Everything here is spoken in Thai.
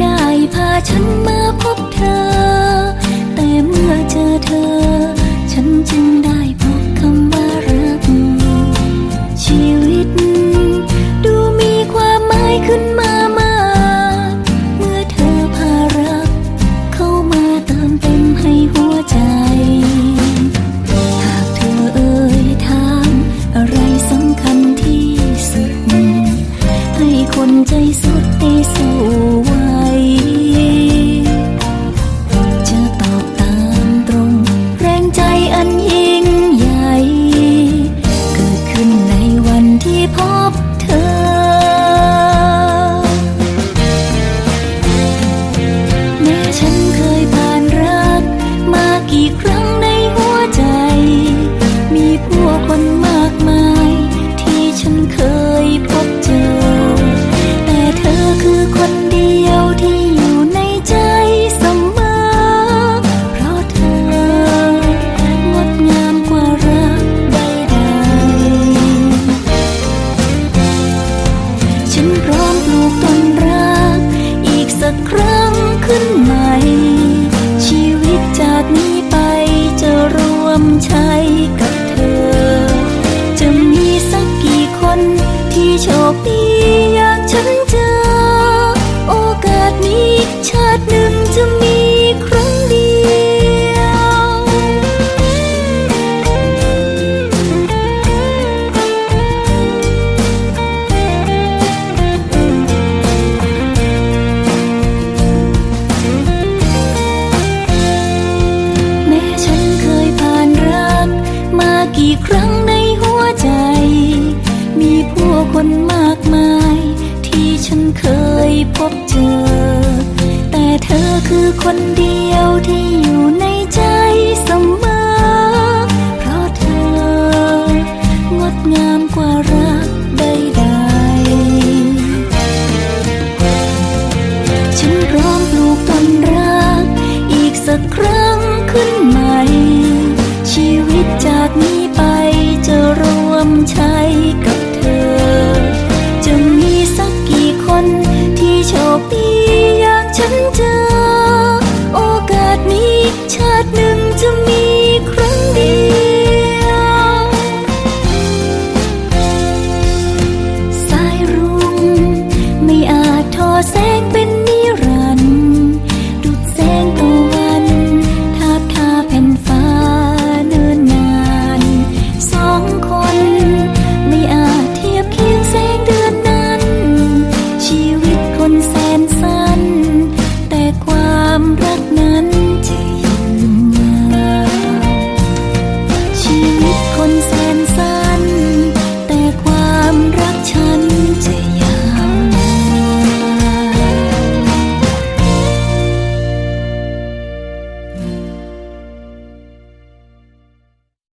ได้พาฉันมาพบเธอ แต่เมื่อเจอเธอ ฉันจึงได้ ใจกับเธอ จะมีสักกี่คนที่โชคดีอย่างฉันเจอ โอกาสนี้ชาติหนึ่ง คนมากมาย ที่ฉันเคยพบเจอ แต่เธอคือคนเดียวที่อยู่ในใจเสมอ เพราะเธองดงามกว่ารักใดๆฉันพร้อมปลูกต้นรัก อีกสักครั้งขึ้นมา